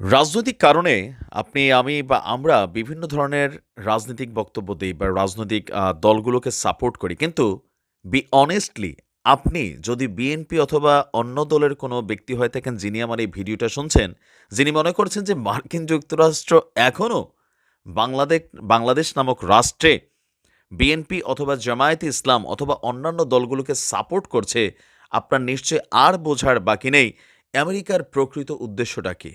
রাজনৈতিক কারণে আপনি, আমি বা আমরা বিভিন্ন ধরনের রাজনৈতিক বক্তব্য দিই বা রাজনৈতিক দলগুলোকে সাপোর্ট করি। কিন্তু বি অনেস্টলি আপনি যদি বিএনপি অথবা অন্য দলের কোনো ব্যক্তি হয়ে থাকেন যিনি আমার এই ভিডিওটা শুনছেন, যিনি মনে করছেন যে মার্কিন যুক্তরাষ্ট্র এখনও বাংলাদেশ বাংলাদেশ নামক রাষ্ট্রে বিএনপি অথবা জামায়াতে ইসলাম অথবা অন্যান্য দলগুলোকে সাপোর্ট করছে, আপনার নিশ্চয়ই আর বোঝার বাকি নেই আমেরিকার প্রকৃত উদ্দেশ্যটা কী?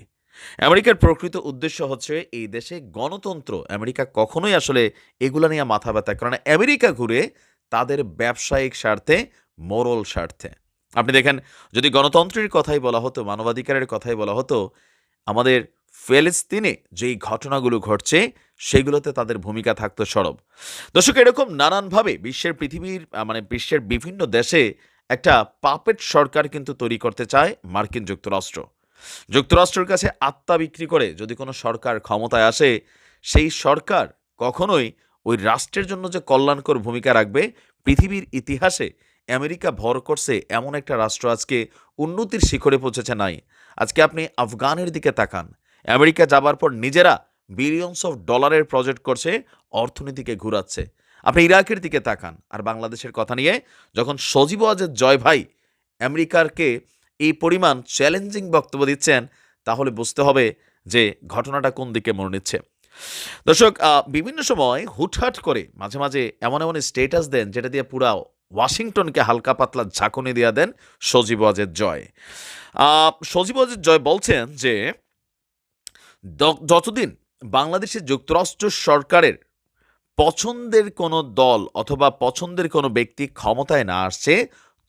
আমেরিকার প্রকৃত উদ্দেশ্য হচ্ছে এই দেশে গণতন্ত্র। আমেরিকা কখনোই আসলে এগুলা নিয়ে মাথা ব্যথা করে না। আমেরিকা ঘুরে তাদের ব্যবসায়িক স্বার্থে, মোরাল স্বার্থে। আপনি দেখেন যদি গণতন্ত্রের কথাই বলা হতো, মানবাধিকারের কথাই বলা হতো, আমাদের ফিলিস্তিনে যেই ঘটনাগুলো ঘটছে সেগুলোতে তাদের ভূমিকা থাকতো সরব। দর্শক এরকম নানানভাবে বিশ্বের পৃথিবীর মানে বিশ্বের বিভিন্ন দেশে একটা পাপেট সরকার কিন্তু তৈরি করতে চায় মার্কিন যুক্তরাষ্ট্র। যুক্তরাষ্ট্রের কাছে আত্মা বিক্রি করে যদি কোনো সরকার ক্ষমতায় আসে, সেই সরকার কখনোই ওই রাষ্ট্রের জন্য যে কল্যাণকর ভূমিকা রাখবে, পৃথিবীর ইতিহাসে আমেরিকা ভর করছে এমন একটা রাষ্ট্র আজকে উন্নতির শিখরে পৌঁছেছে নাই। আজকে আপনি আফগানের দিকে তাকান। আমেরিকা যাবার পর নিজেরা বিলিয়নস অফ ডলারের প্রজেক্ট করছে, অর্থনীতিকে ঘুরাচ্ছে। আপনি ইরাকের দিকে তাকান। আর বাংলাদেশের কথা নিয়ে যখন সজীব আজের জয় ভাই আমেরিকারকে এই পরিমাণ চ্যালেঞ্জিং বক্তব্য দিচ্ছেন, তাহলে বুঝতে হবে যে ঘটনাটা কোন দিকে মনে নিচ্ছে। দর্শক বিভিন্ন সময় হুটহাট করে মাঝে, মাঝে এমন, এমন স্টেটাস দেন যেটা দিয়ে পুরা ওয়াশিংটনকে হালকা পাতলা ঝাঁকুনি দিয়া দেন সজীব ওয়াজেদ জয়। সজীব ওয়াজেদ জয় বলছেন যে যতদিন বাংলাদেশে যুক্তরাষ্ট্র সরকারের পছন্দের কোনো দল অথবা পছন্দের কোনো ব্যক্তি ক্ষমতায় না আসছে,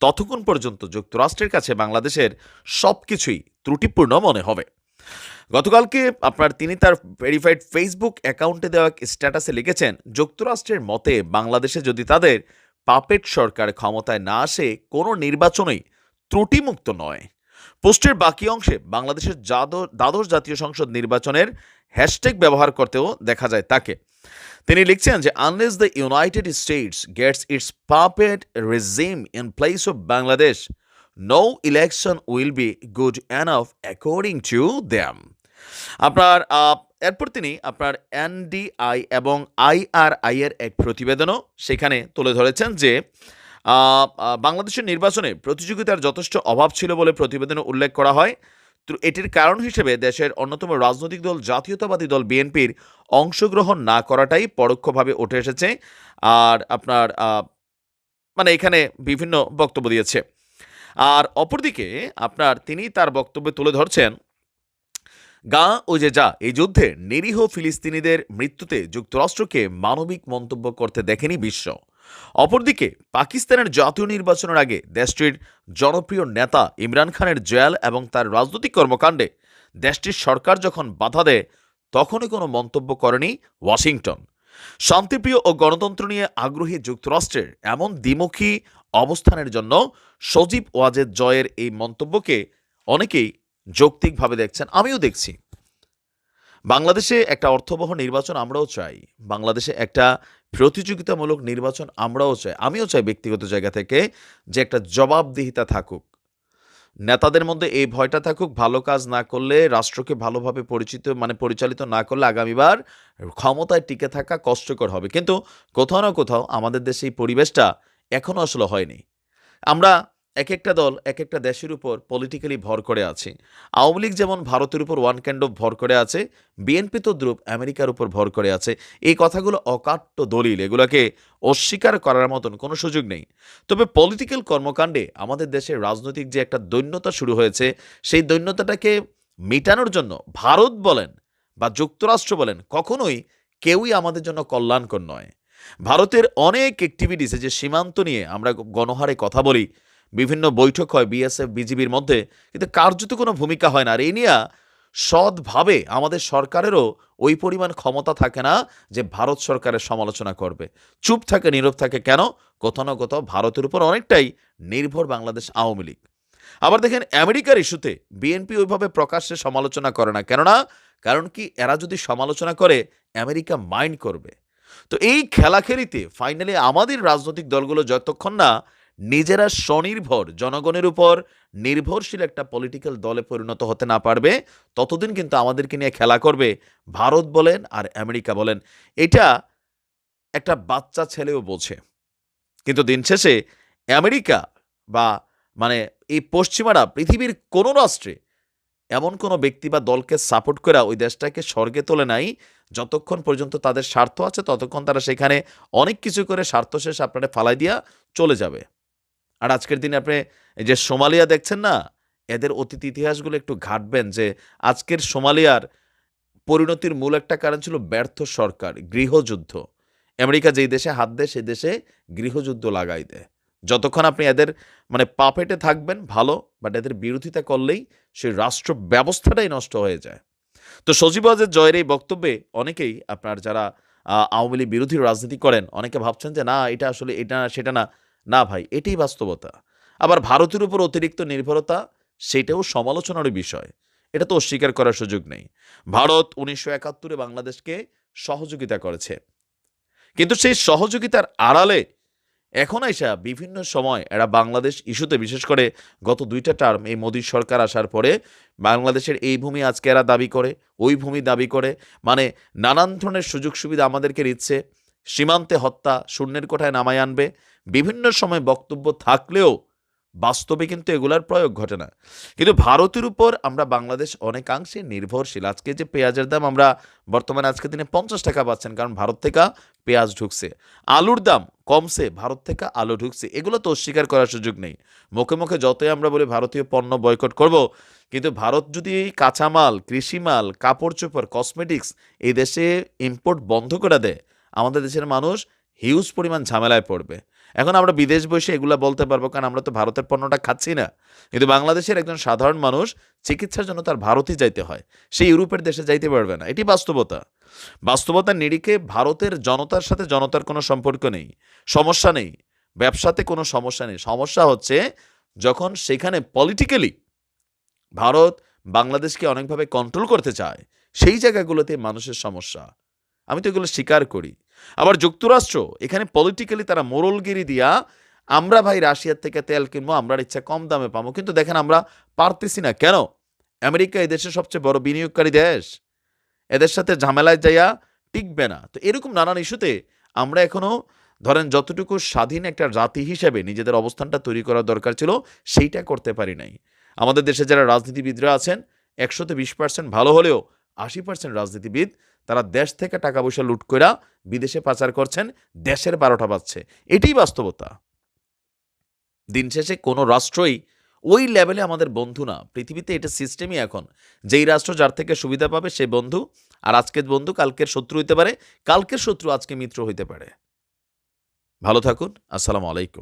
ততক্ষণ পর্যন্ত যুক্তরাষ্ট্রের কাছে বাংলাদেশের সবকিছুই ত্রুটিপূর্ণ মনে হবে। গতকালকে আপনার তিনি তার ভেরিফাইড ফেসবুক অ্যাকাউন্টে দেওয়া স্ট্যাটাসে লিখেছেন, যুক্তরাষ্ট্রের মতে বাংলাদেশে যদি তাদের পাপেট সরকার ক্ষমতায় না আসে, কোনো নির্বাচনই ত্রুটিমুক্ত নয়। পোস্টের বাকি অংশে বাংলাদেশের দ্বাদশ জাতীয় সংসদ নির্বাচনের হ্যাশট্যাগ ব্যবহার করতেও দেখা যায় তাকে। তিনি লিখছেন যে unless the United States gets its puppet regime in place of Bangladesh, no election will be good enough according to them. আপনার এরপর তিনি আপনার এনডিআই এবং আইআরআই এর এক প্রতিবেদনও সেখানে তুলে ধরেছেন যে বাংলাদেশের নির্বাচনে প্রতিযোগিতার যথেষ্ট অভাব ছিল বলে প্রতিবেদনে উল্লেখ করা হয়। এটির কারণ হিসেবে দেশের অন্যতম রাজনৈতিক দল জাতীয়তাবাদী দল বিএনপির অংশগ্রহণ না করাটাই পরোক্ষভাবে উঠে এসেছে। আর আপনার মানে এখানে বিভিন্ন বক্তব্য দিয়েছে। আর অপরদিকে আপনার তিনি তার বক্তব্যে তুলে ধরছেন গা ও যে যা এই যুদ্ধে নিরীহ ফিলিস্তিনিদের মৃত্যুতে যুক্তরাষ্ট্রকে মানবিক মন্তব্য করতে দেখেনি বিশ্ব। অপরদিকে পাকিস্তানের জাতীয় নির্বাচনের আগে দেশটির জনপ্রিয় নেতা ইমরান খানের জয়াল এবং তার রাজনৈতিক কর্মকাণ্ডে দেশটির সরকার যখন বাধা দেয়, তখনই কোনো মন্তব্য করেনি ওয়াশিংটন। শান্তিপ্রিয় ও গণতন্ত্র নিয়ে আগ্রহী যুক্তরাষ্ট্রের এমন দ্বিমুখী অবস্থানের জন্য সজীব ওয়াজেদ জয়ের এই মন্তব্যকে অনেকেই যৌক্তিকভাবে দেখছেন, আমিও দেখছি। বাংলাদেশে একটা অর্থবহ নির্বাচন আমরাও চাই। বাংলাদেশে একটা প্রতিযোগিতামূলক নির্বাচন আমরাও চাই। আমিও চাই ব্যক্তিগত জায়গা থেকে যে একটা জবাবদিহিতা থাকুক। নেতাদের মধ্যে এই ভয়টা থাকুক, ভালো কাজ না করলে রাষ্ট্রকে ভালোভাবে পরিচিত মানে পরিচালিত না করলে আগামীবার ক্ষমতায় টিকে থাকা কষ্টকর হবে। কিন্তু কোথাও না কোথাও আমাদের দেশে এই পরিবেশটা এখনও আসলে হয়নি। আমরা একেকটা দল একেকটা দেশের উপর পলিটিক্যালি ভর করে আছে আওয়ামী লীগ যেমন ভারতের উপর ওয়ান ক্যান্ড ভর করে আছে, বিএনপি তো দ্রুপ আমেরিকার উপর ভর করে আছে। এই কথাগুলো অকাট্য দলিল। এগুলাকে অস্বীকার করার মতন কোনো সুযোগ নেই। তবে পলিটিক্যাল কর্মকাণ্ডে আমাদের দেশের রাজনৈতিক যে একটা দৈন্যতা শুরু হয়েছে, সেই দৈন্যতাটাকে মিটানোর জন্য ভারত বলেন বা যুক্তরাষ্ট্র বলেন, কখনোই কেউই আমাদের জন্য কল্যাণকর নয়। ভারতের অনেক এক্টিভিটিস এই যে সীমান্ত নিয়ে আমরা গণহারে কথা বলি, বিভিন্ন বৈঠক হয় বিএসএফ, বিজিবির মধ্যে, কিন্তু কার্যত কোনো ভূমিকা হয় না। আর এই নিয়ে সৎভাবে আমাদের সরকারেরও ওই পরিমাণ ক্ষমতা থাকে না যে ভারত সরকারের সমালোচনা করবে। চুপ থাকে, নীরব থাকে কেন? কোথাও না কোথাও ভারতের উপর অনেকটাই নির্ভর বাংলাদেশ আওয়ামী লীগ। আবার দেখেন আমেরিকার ইস্যুতে বিএনপি ওইভাবে প্রকাশ্যে সমালোচনা করে না। কেননা? কারণ কি এরা যদি সমালোচনা করে আমেরিকা মাইন্ড করবে। তো এই খেলাখেলিতে ফাইনালি আমাদের রাজনৈতিক দলগুলো যতক্ষণ না নিজেরা স্বনির্ভর, জনগণের উপর নির্ভরশীল একটা পলিটিক্যাল দলে পরিণত হতে না পারবে, ততদিন কিন্তু আমাদেরকে নিয়ে খেলা করবে ভারত বলেন আর আমেরিকা বলেন। এটা একটা বাচ্চা ছেলেও বোঝে। কিন্তু দিন শেষে আমেরিকা বা মানে এই পশ্চিমারা, পৃথিবীর কোনো রাষ্ট্রে এমন কোনো ব্যক্তি বা দলকে সাপোর্ট করে ওই দেশটাকে স্বর্গে তোলে নাই, যতক্ষণ পর্যন্ত তাদের স্বার্থ আছে ততক্ষণ তারা সেখানে অনেক কিছু করে স্বার্থ শেষ আপনারা ফালাই দিয়া চলে যাবে। আর আজকের দিনে আপনি যে সোমালিয়া দেখছেন না, এদের অতীত ইতিহাসগুলো একটু ঘাটবেন যে আজকের সোমালিয়ার পরিণতির মূল একটা কারণ ছিল ব্যর্থ সরকার, গৃহযুদ্ধ। আমেরিকা যেই দেশে হাত দেয়, সেই দেশে গৃহযুদ্ধ লাগাই দেয়। যতক্ষণ আপনি এদের মানে পাপেটে থাকবেন, ভালো, বাট এদের বিরোধিতা করলেই সেই রাষ্ট্র ব্যবস্থাটাই নষ্ট হয়ে যায়। তো সজীব ওয়াজের জয়ের এই বক্তব্যে অনেকেই আপনার যারা আওয়ামী লীগ বিরোধী রাজনীতি করেন, অনেকে ভাবছেন যে না, এটা আসলে, এটা না, সেটা না। না ভাই, এটাই বাস্তবতা। আবার ভারতের উপর অতিরিক্ত নির্ভরতা, সেটাও সমালোচনার বিষয়। এটা তো অস্বীকার করার সুযোগ নেই। ভারত উনিশশো একাত্তরে বাংলাদেশকে সহযোগিতা করেছে। কিন্তু সেই সহযোগিতার আড়ালে এখন আইসা বিভিন্ন সময় এরা বাংলাদেশ ইস্যুতে, বিশেষ করে গত দুইটা টার্ম এই মোদী সরকার আসার পরে বাংলাদেশের এই ভূমি আজকে এরা দাবি করে, ওই ভূমি দাবি করে। মানে নানান ধরনের সুযোগ সুবিধা আমাদেরকে দিচ্ছে। সীমান্তে হত্যা, শূন্যের কোঠায় নামায় আনবে, বিভিন্ন সময় বক্তব্য থাকলেও বাস্তবে কিন্তু এগুলার প্রয়োগ ঘটে না। কিন্তু ভারতের উপর আমরা বাংলাদেশ অনেকাংশে নির্ভরশীল। আজকে যে পেঁয়াজের দাম আমরা বর্তমানে আজকে দিনে পঞ্চাশ টাকা পাচ্ছেন, কারণ ভারত থেকে পেঁয়াজ ঢুকছে। আলুর দাম কমছে, ভারত থেকে আলু ঢুকছে। এগুলো তো অস্বীকার করার সুযোগ নেই। মুখে মুখে যতই আমরা বলি ভারতীয় পণ্য বয়কট করব, কিন্তু ভারত যদি কাঁচামাল, কৃষিমাল, কাপড় চোপড় কসমেটিক্স এই দেশে ইম্পোর্ট বন্ধ করে দেয় আমাদের দেশের মানুষ হিউজ পরিমাণ ঝামেলায় পড়বে। এখন আমরা বিদেশ বসে এগুলা বলতে পারব, কারণ আমরা তো ভারতের পণ্যটা খাচ্ছি না। কিন্তু বাংলাদেশের একজন সাধারণ মানুষ চিকিৎসার জন্য তার ভারতই যাইতে হয়। সে ইউরোপের দেশে যাইতে পারবে না। এটি বাস্তবতা। বাস্তবতার নিরিখে ভারতের জনতার সাথে জনতার কোনো সম্পর্ক নেই। সমস্যা নেই। ব্যবসাতে কোনো সমস্যা নেই। সমস্যা হচ্ছে যখন সেখানে পলিটিক্যালি ভারত বাংলাদেশকে অনেকভাবে কন্ট্রোল করতে চায়, সেই জায়গাগুলোতে মানুষের সমস্যা। আমি তো এগুলো স্বীকার করি। আবার যুক্তরাষ্ট্র, এখানে পলিটিক্যালি তারা মোরলগিরি দিয়া, আমরা ভাই রাশিয়ার থেকে তেল কিনবো আমরা ইচ্ছা কম দামে পাবো। কিন্তু দেখেন আমরা পারতেছি না। কেন? আমেরিকা এদেশের সবচেয়ে বড় বিনিয়োগকারী দেশ। এদের সাথে ঝামেলায় যাইয়া টিকবে না। তো এরকম নানান ইস্যুতে আমরা এখনও, ধরেন যতটুকু স্বাধীন একটা জাতি হিসেবে নিজেদের অবস্থানটা তৈরি করার দরকার ছিল, সেইটা করতে পারি নাই। আমাদের দেশে যারা রাজনীতিবিদরা আছেন, একশোতে বিশ পার্সেন্ট ভালো হলেও আশি পার্সেন্ট রাজনীতিবিদ তারা দেশ থেকে টাকা পয়সা লুট কইরা বিদেশে পাচার করছেন, দেশের বারোটা বাজছে। এটাই বাস্তবতা। দিন শেষে কোনো রাষ্ট্রই ওই লেভেলে আমাদের বন্ধু না। পৃথিবীতে এটা সিস্টেমই এখন। যেই রাষ্ট্র যার থেকে সুবিধা পাবে সে বন্ধু, আর আজকের বন্ধু কালকের শত্রু হইতে পারে, কালকের শত্রু আজকে মিত্র হইতে পারে। ভালো থাকুন, আসসালামু আলাইকুম।